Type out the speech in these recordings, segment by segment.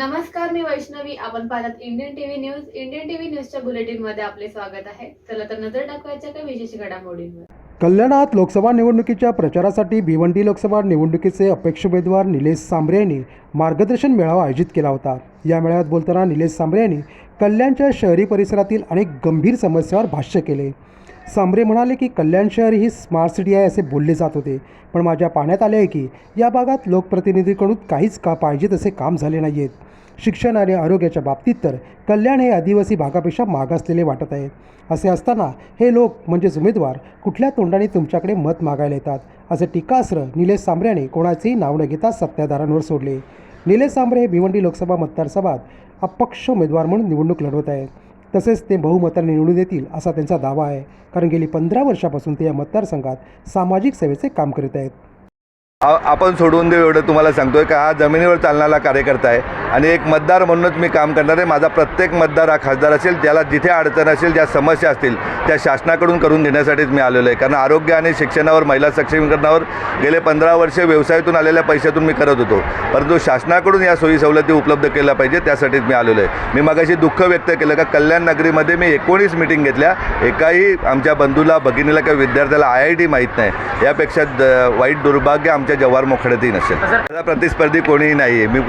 नमस्कार मी वैष्णवी. आपण पाहतात Indian TV news Indian TV न्यूजच्या बुलेटिनमध्ये आपले स्वागत आहे. चला तर नजर टाकवायच्या काही विशेष घडामोडींवर. कल्याणात लोकसभा निवडणुकीच्या प्रचारासाठी भिवंडी लोकसभा निवडणुकीचे अपेक्ष उमेदवार निलेश सांबरे यांनी मार्गदर्शन मेळावा आयोजित केला होता. या मेळाव्यात बोलताना निलेश सांबरे यांनी कल्याणच्या शहरी परिसरातील अनेक गंभीर समस्यांवर भाष्य केले. सांबरे म्हणाले की कल्याण शहर ही स्मार्ट सिटी आहे असे बोलले जात होते. पण माझ्या पाहण्यात आले आहे की या भागात लोकप्रतिनिधीकडून काहीच का पाहिजे तसे काम झाले नाही आहेत शिक्षण आणि आरोग्याच्या बाबतीत तर कल्याण हे आदिवासी भागापेक्षा मागासलेले वाटत आहे. असे असताना हे लोक म्हणजेच उमेदवार कुठल्या तोंडाने तुमच्याकडे मत मागायला येतात? असे टीकास्त्र निलेश सांबऱ्याने कोणाचेही नाव न घेता सत्ताधारांवर सोडले. निलेश सांबरे हे भिवंडी लोकसभा मतदारसभात अपक्ष उमेदवार म्हणून निवडणूक लढवत आहेत. तसेच ते बहुमताने निवडून येतील असा त्यांचा दावा आहे. कारण गेली पंधरा वर्षापासून ते या मतदारसंघात सामाजिक सेवेचे काम करीत आहेत. आपण सोडून देऊ एवढं तुम्हाला सांगतोय का? हा जमिनीवर चालणारा कार्यकर्ता आहे आणि एक मतदार म्हणूनच मी काम करणार आहे. माझा प्रत्येक मतदार हा खासदार असेल ज्याला जिथे अडचण असेल ज्या समस्या असतील त्या शासनाकडून करून घेण्यासाठीच मी आलेलो आहे. कारण आरोग्य आणि शिक्षणावर महिला सक्षमीकरणावर गेले पंधरा वर्षे व्यवसायातून आलेल्या पैशातून मी करत होतो. परंतु शासनाकडून या सोयी सवलती उपलब्ध केल्या पाहिजे त्यासाठीच मी आलेलो आहे. मी मगाशी दुःख व्यक्त केलं का कल्याण नगरीमध्ये मी एकोणीस मिटिंग घेतल्या. एकाही आमच्या बंधूला भगिनीला किंवा विद्यार्थ्याला आय आय टी माहीत नाही. यापेक्षा द- वाईट दुर्भाग्य आमच्या जव्हार मोखड्यातही नसेल त्याला प्रतिस्पर्धी कोणीही नाही आहे मी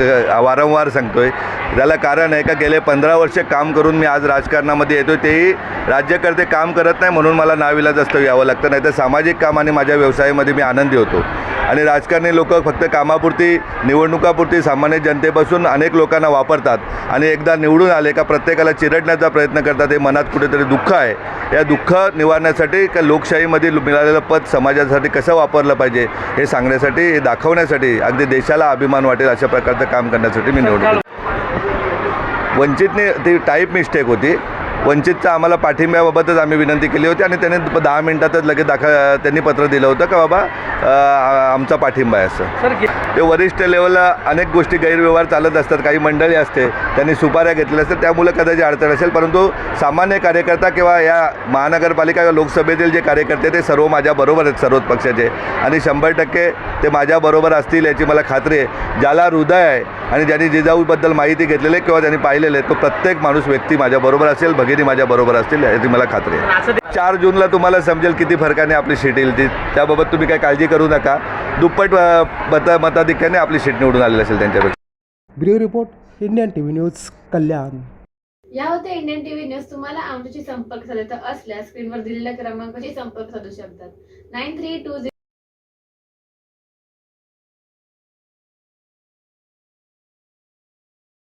वारंवार सांगतोय. त्याला कारण आहे का गेले पंधरा वर्ष काम करून मी आज राजकारणामध्ये येतोय. तेही राज्यकर्ते काम करत नाही म्हणून मला नाविलाज असतं यावं लागतं. नाही तर सामाजिक काम आणि माझ्या व्यवसायामध्ये मी आनंदी होतो. आणि राजकारणी लोक फक्त कामापुरती निवडणुकापुरती सामान्य जनतेपासून अनेक लोकांना वापरतात आणि एकदा निवडून आले का प्रत्येकाला चिरडण्याचा प्रयत्न करतात हे मनात कुठेतरी दुःख आहे. या दुःख निवारण्यासाठी का लोकशाहीमध्ये मिळालेलं पद समाजासाठी कसं वापरलं पाहिजे हे सांगण्यासाठी हे दाखवण्यासाठी अगदी देशाला अभिमान वाटेल अशा प्रकारचं काम करण्यासाठी मी निवडून वंचितने ती टाईप मिस्टेक होती. वंचितचा आम्हाला पाठिंब्याबाबतच आम्ही विनंती केली होती आणि त्याने दहा मिनिटातच लगेच दाखल त्यांनी पत्र दिलं होतं का बाबा आमचा पाठिंबा आहे असं. ते वरिष्ठ लेवलला अनेक गोष्टी गैरव्यवहार चालत असतात काही मंडळी असते त्यांनी सुपाऱ्या घेतलेल्या असतात त्यामुळे कदाचित अडचण असेल परंतु सामान्य कार्यकर्ता किंवा या महानगरपालिका किंवा लोकसभेतील जे कार्यकर्ते ते सर्व माझ्याबरोबर आहेत सर्वच पक्षाचे. आणि शंभर टक्के ते माझ्याबरोबर असतील याची मला खात्री आहे. ज्याला हृदय आहे आणि ज्यांनी जिजाऊबद्दल माहिती घेतलेली आहे किंवा ज्यांनी पाहिलेलं आहे तो प्रत्येक माणूस व्यक्ती माझ्याबरोबर असेल भगिनी माझ्याबरोबर असतील याची मला खात्री आहे. चार जूनला तुम्हाला समजेल किती फरकाने आपली सीट येईल ती. त्याबाबत तुम्ही काही काळजी करू नका. दुप्पट मत मताधिक्याने आपली सीट निवडून आलेली असेल त्यांच्यापेक्षा. Bureau report Indian T V news Kalyan. या होत्या इंडियन टीव्ही न्यूज. तुम्हाला आमच्याशी संपर्क साधायचा असल्यास स्क्रीनवर दिलेल्या क्रमांकाशी संपर्क साधू शकतात. Nine three to